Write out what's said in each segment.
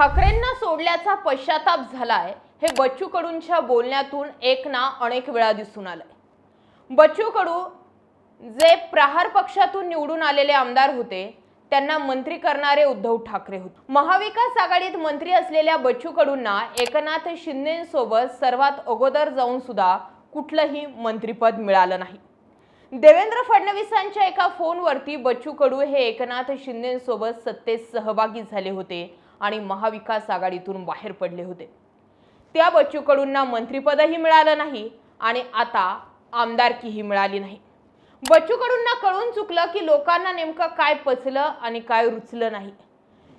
ठाकरेंना सोडल्याचा पश्चाताप झालाय हे बच्चू कडूंच्या बोलण्यातून एक ना अनेक वेळा दिसून आलंय. बच्चू कडू जे प्रहार पक्षातून निवडून आलेले आमदार होते त्यांना मंत्री करणारे उद्धव ठाकरे होते. महाविकास आघाडीत मंत्री असलेल्या बच्चू कडूंना एकनाथ शिंदेसोबत सर्वात अगोदर जाऊन सुद्धा कुठलंही मंत्रीपद मिळालं नाही. देवेंद्र फडणवीसांच्या एका फोनवरती बच्चू कडू हे एकनाथ शिंदेसोबत सत्तेत सहभागी झाले होते आणि महाविकास आघाडीतून बाहेर पडले होते. त्या बच्चू कडूंना मंत्रिपदही मिळालं नाही आणि आता आमदारकीही मिळाली नाही. बच्चू कडूंना कळून चुकलं की लोकांना नेमकं काय पचलं आणि काय रुचलं नाही.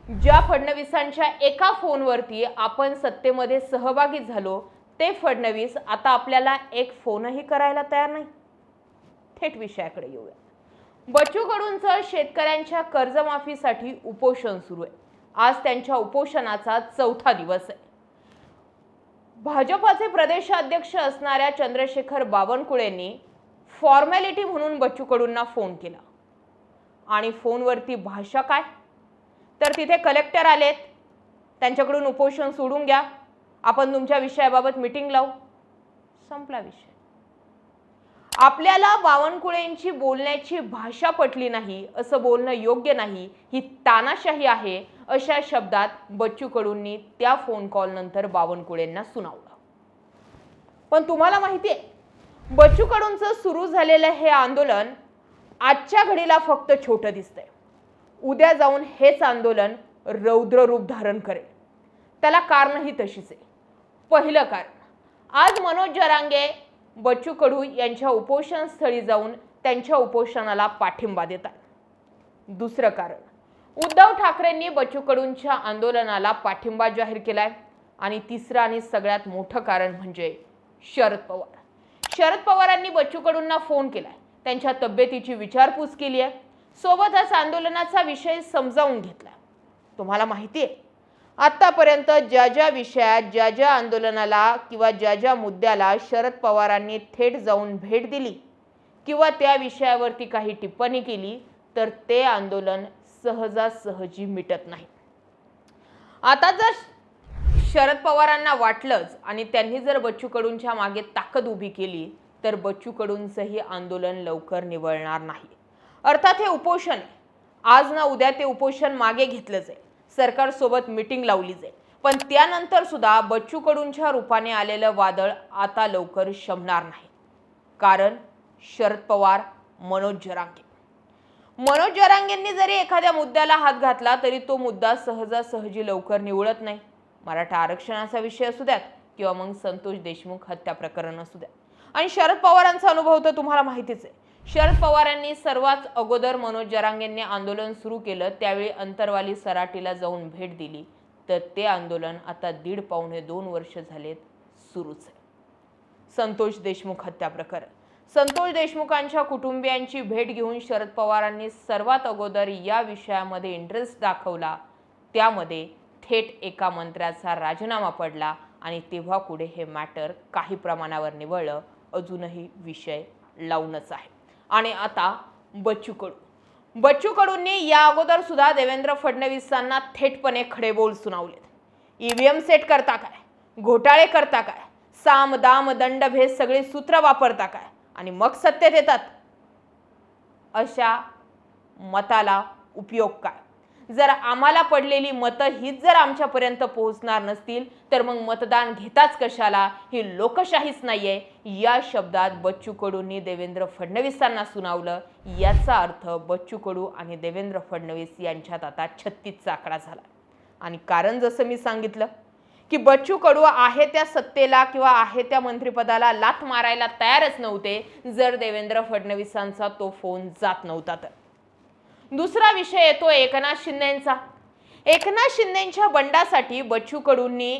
ज्या फडणवीसांच्या एका फोनवरती आपण सत्तेमध्ये सहभागी झालो ते फडणवीस आता आपल्याला एक फोनही करायला तयार नाही. थेट विषयाकडे येऊया. बच्चू कडूंचं शेतकऱ्यांच्या कर्जमाफीसाठी उपोषण सुरू आहे. आज त्यांच्या उपोषणाचा चौथा दिवस आहे. भाजपाचे प्रदेशाध्यक्ष असणाऱ्या चंद्रशेखर बावनकुळेंनी फॉर्मॅलिटी म्हणून बच्चू कडूंना फोन केला. आणि फोनवरती भाषा काय? तर तिथे कलेक्टर आलेत. त्यांच्याकडून उपोषण सोडून घ्या. आपण तुमच्या विषयाबाबत मिटिंग लावू. संपला विषय. आपल्याला बावनकुळेंची बोलण्याची भाषा पटली नाही असं बोलणं योग्य नाही ही तानाशाही आहे अशा शब्दात बच्चू कडूंनी त्या फोन कॉल नंतर बावनकुळेंना सुनावलं. पण तुम्हाला माहिती आहे बच्चू कडूंचं सुरू झालेलं हे आंदोलन आजच्या घडीला फक्त छोटं दिसतंय. उद्या जाऊन हेच आंदोलन रौद्र रूप धारण करेल. त्याला कारणही तशीच आहे. पहिलं कारण आज मनोज जरांगे बच्चू कडू यांच्या उपोषण स्थळी जाऊन त्यांच्या उपोषणाला पाठिंबा देतात. दुसरं कारण उद्धव ठाकरेंनी बच्चू कडूंच्या आंदोलनाला पाठिंबा जाहीर केलाय. आणि तिसरं आणि सगळ्यात मोठं कारण म्हणजे शरद पवार. शरद पवारांनी बच्चू कडूंना फोन केलाय. त्यांच्या तब्येतीची विचारपूस केली आहे सोबतच आंदोलनाचा विषय समजावून घेतला तुम्हाला माहिती आहे आत्तापर्यंत ज्या ज्या विषयात ज्या ज्या आंदोलनाला किंवा ज्या ज्या मुद्द्याला शरद पवारांनी थेट जाऊन भेट दिली किंवा त्या विषयावरती काही टिप्पणी केली तर ते आंदोलन सहजासहजी मिटत नाही. आता जर शरद पवारांना वाटलंच आणि त्यांनी जर बच्चू कडूंच्या मागे ताकद उभी केली तर बच्चू कडूंचंही आंदोलन लवकर निवळणार नाही. अर्थात हे उपोषण आज ना उद्या ते उपोषण मागे घेतलं जाईल सरकारसोबत मिटिंग लावली जाईल. पण त्यानंतर सुद्धा बच्चू कडूंच्या रूपाने आलेलं वादळ आता लवकर शमणार नाही. कारण शरद पवार मनोज जरांगे. मनोज जरांगेंनी जरी एखाद्या मुद्द्याला हात घातला तरी तो मुद्दा सहजासहजी लवकर निवळत नाही. मराठा आरक्षणाचा विषय असू द्यात किंवा मग संतोष देशमुख हत्या प्रकरण असू द्यात. आणि शरद पवारांचा अनुभव तर तुम्हाला माहितीच आहे. शरद पवारांनी सर्वात अगोदर मनोज जरांगेंनी आंदोलन सुरू केलं त्यावेळी अंतरवाली सराटीला जाऊन भेट दिली. तर ते आंदोलन आता दीड पावणे दोन वर्ष झालेत सुरूच आहे. संतोष देशमुख हत्या प्रकरण. संतोष देशमुखांच्या कुटुंबियांची भेट घेऊन शरद पवारांनी सर्वात अगोदर या विषयामध्ये इंटरेस्ट दाखवला. त्यामध्ये थेट एका मंत्र्याचा राजीनामा पडला आणि तेव्हा पुढे हे मॅटर काही प्रमाणावर निवळलं. अजूनही विषय लावूनच आहे. आणि आता बच्चू कडू बच्चू कडूंनी या अगोदर सुद्धा देवेंद्र फडणवीसांना थेटपणे खडे बोल सुनावलेत. ईव्हीएम सेट करता काय? घोटाळे करता काय? साम दाम दंड भेद सगळी सूत्र वापरता काय? आणि मग सत्तेत येतात. अशा मताला उपयोग काय? जर आम्हाला पडलेली मतं हीच जर आमच्यापर्यंत पोहोचणार नसतील तर मग मतदान घेताच कशाला? ही लोकशाहीच नाही आहे या शब्दात बच्चू कडूंनी देवेंद्र फडणवीसांना सुनावलं. याचा अर्थ बच्चू कडू आणि देवेंद्र फडणवीस यांच्यात आता छत्तीसचा आकडा झाला. आणि कारण जसं मी सांगितलं की बच्चू कडू आहे त्या सत्तेला किंवा आहे त्या मंत्रिपदाला लाथ मारायला तयारच नव्हते. जर देवेंद्र फडणवीसांचा तो फोन जात नव्हता तर. दुसरा विषय येतो एकनाथ शिंदेंचा. एकनाथ शिंदेंच्या बंडासाठी बच्चू कडूंनी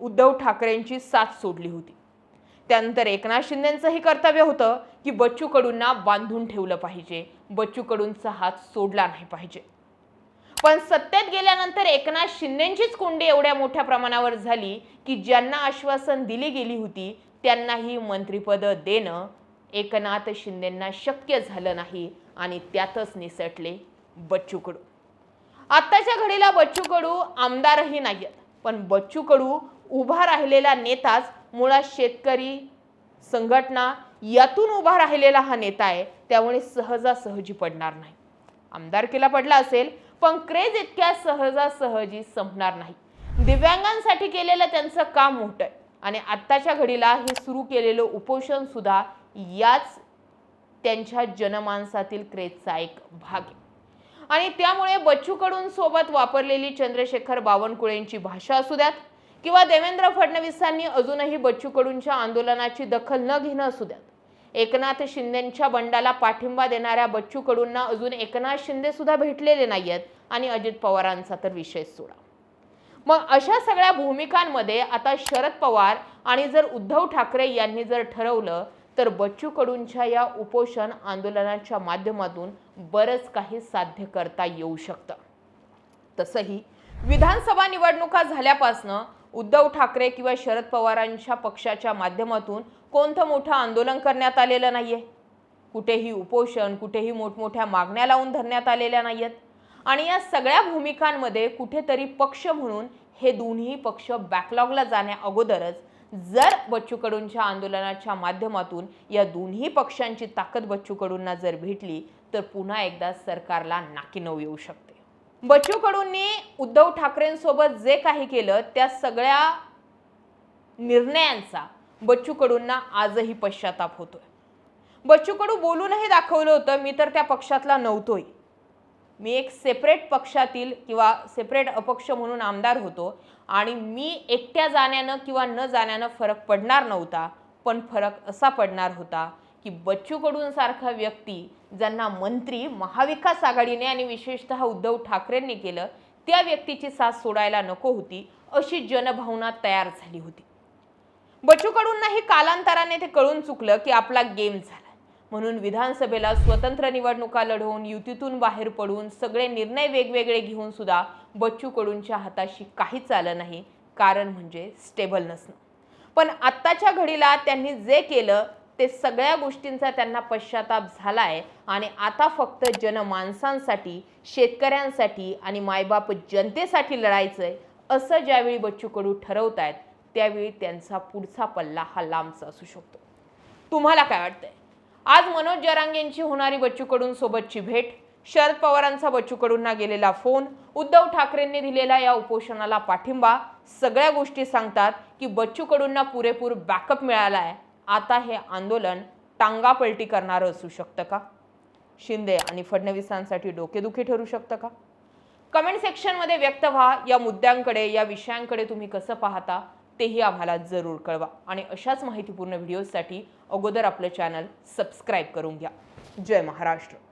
उद्धव ठाकरेंची साथ सोडली होती. त्यानंतर एकनाथ शिंदेंचंही कर्तव्य होतं की बच्चू कडूंना बांधून ठेवलं पाहिजे. बच्चू कडूंचा हात सोडला नाही पाहिजे. पण सत्तेत गेल्यानंतर एकनाथ शिंदेंचीच कोंडी एवढ्या मोठ्या प्रमाणावर झाली की ज्यांना आश्वासन दिली गेली होती त्यांनाही मंत्रिपद देणं एकनाथ शिंदेंना शक्य झालं नाही आणि त्यातच निसटले बच्चू कडू आत्ताच्या घडीला बच्चू कडू आमदारही नाही आहेत पण बच्चू कडू उभा राहिलेला नेताच मुळात शेतकरी संघटना यातून उभा राहिलेला हा नेता आहे त्यामुळे सहजासहजी पडणार नाही. आमदारकीला पडला असेल पण क्रेज इतक्या सहजासहजी संपणार नाही. दिव्यांगांसाठी केलेलं त्यांचं काम मोठं आहे आणि आत्ताच्या घडीला हे सुरू केलेलं उपोषण सुद्धा याच त्यांच्या जनमानसातील क्रेजचा एक भाग आहे. आणि त्यामुळे बच्चू कडून सोबत वापरलेली चंद्रशेखर बावनकुळेंची भाषा असू द्यात किंवा देवेंद्र फडणवीसांनी अजूनही बच्चू कडूंच्या आंदोलनाची दखल न घेणं असू द्यात. एकनाथ शिंदेच्या बंडाला पाठिंबा देणाऱ्या बच्चू कडूंना अजून एकनाथ शिंदे सुद्धा भेटलेले नाहीयेत आणि अजित पवारांचा तर विषय सोडा. मग अशा सगळ्या भूमिकांमध्ये आता शरद पवार आणि जर उद्धव ठाकरे यांनी जर ठरवलं तर बच्चू कडूंच्या या उपोषण आंदोलनाच्या माध्यमातून बरंच काही साध्य करता येऊ शकतं. तसंही विधानसभा निवडणुका झाल्यापासनं उद्धव ठाकरे किंवा शरद पवारांच्या पक्षाच्या माध्यमातून कोणतं मोठं आंदोलन करण्यात आलेलं नाहीये. कुठेही उपोषण कुठेही मोठमोठ्या मागण्या लावून धरण्यात आलेल्या नाही आहेत आणि या सगळ्या भूमिकांमध्ये कुठेतरी पक्ष म्हणून हे दोन्ही पक्ष बॅकलॉगला जाण्या अगोदरच जर बच्चू कडूंच्या आंदोलनाच्या माध्यमातून या दोन्ही पक्षांची ताकद बच्चू कडूंना जर भेटली तर पुन्हा एकदा सरकारला नाकीनऊ येऊ शकते. बच्चू कडूंनी उद्धव ठाकरेंसोबत जे काही केलं त्या सगळ्या निर्णयांचा बच्चू कडूंना आजही पश्चाताप होतोय. बच्चू कडू बोलूनही दाखवलं होतं मी तर त्या पक्षातला नव्हतोय. मी एक सेपरेट पक्षातील किंवा सेपरेट अपक्ष म्हणून आमदार होतो आणि मी एकट्या जाण्यानं किंवा न जाण्यानं फरक पडणार नव्हता पण फरक असा पडणार होता की बच्चूकडूंसारखा व्यक्ती ज्यांना मंत्री महाविकास आघाडीने आणि विशेषतः उद्धव ठाकरेंनी केलं त्या व्यक्तीची साथ सोडायला नको होती अशी जनभावना तयार झाली होती. बच्चू कडूंनाही कालांतराने ते कळून चुकलं की आपला गेम झाला. म्हणून विधानसभेला स्वतंत्र निवडणुका लढवून युतीतून बाहेर पडून सगळे निर्णय वेगवेगळे घेऊन सुद्धा बच्चू कडूंच्या हाताशी काहीच आलं नाही. कारण म्हणजे स्टेबल नसणं. पण आत्ताच्या घडीला त्यांनी जे केलं ते सगळ्या गोष्टींचा त्यांना पश्चाताप झालाय आणि आता फक्त जनमानसांसाठी शेतकऱ्यांसाठी आणि मायबाप जनतेसाठी लढायचं आहे असं ज्यावेळी बच्चू कडू ठरवतायत त्यावेळी त्यांचा पुढचा पल्ला हा लांबचा असू शकतो. तुम्हाला काय वाटतंय? आज मनोज जरांगेंची होणारी बच्चू कडून सोबतची भेट. शरद पवारांचा बच्चू कडूंना गेलेला फोन. उद्धव ठाकरेंनी दिलेला या उपोषणाला पाठिंबा. सगळ्या गोष्टी सांगतात की बच्चू कडूंना पुरेपूर बॅकअप मिळाला आहे आता हे आंदोलन टांगापलटी करणारं असू शकतं का? शिंदे आणि फडणवीसांसाठी डोकेदुखी ठरू शकतं का? कमेंट सेक्शनमध्ये व्यक्त व्हा. या मुद्द्यांकडे या विषयांकडे तुम्ही कसं पाहता? तेही आम्हाला जरूर कळवा. आणि अशाच माहितीपूर्ण व्हिडिओसाठी अगोदर आपलं चॅनल सबस्क्राईब करून घ्या. जय महाराष्ट्र.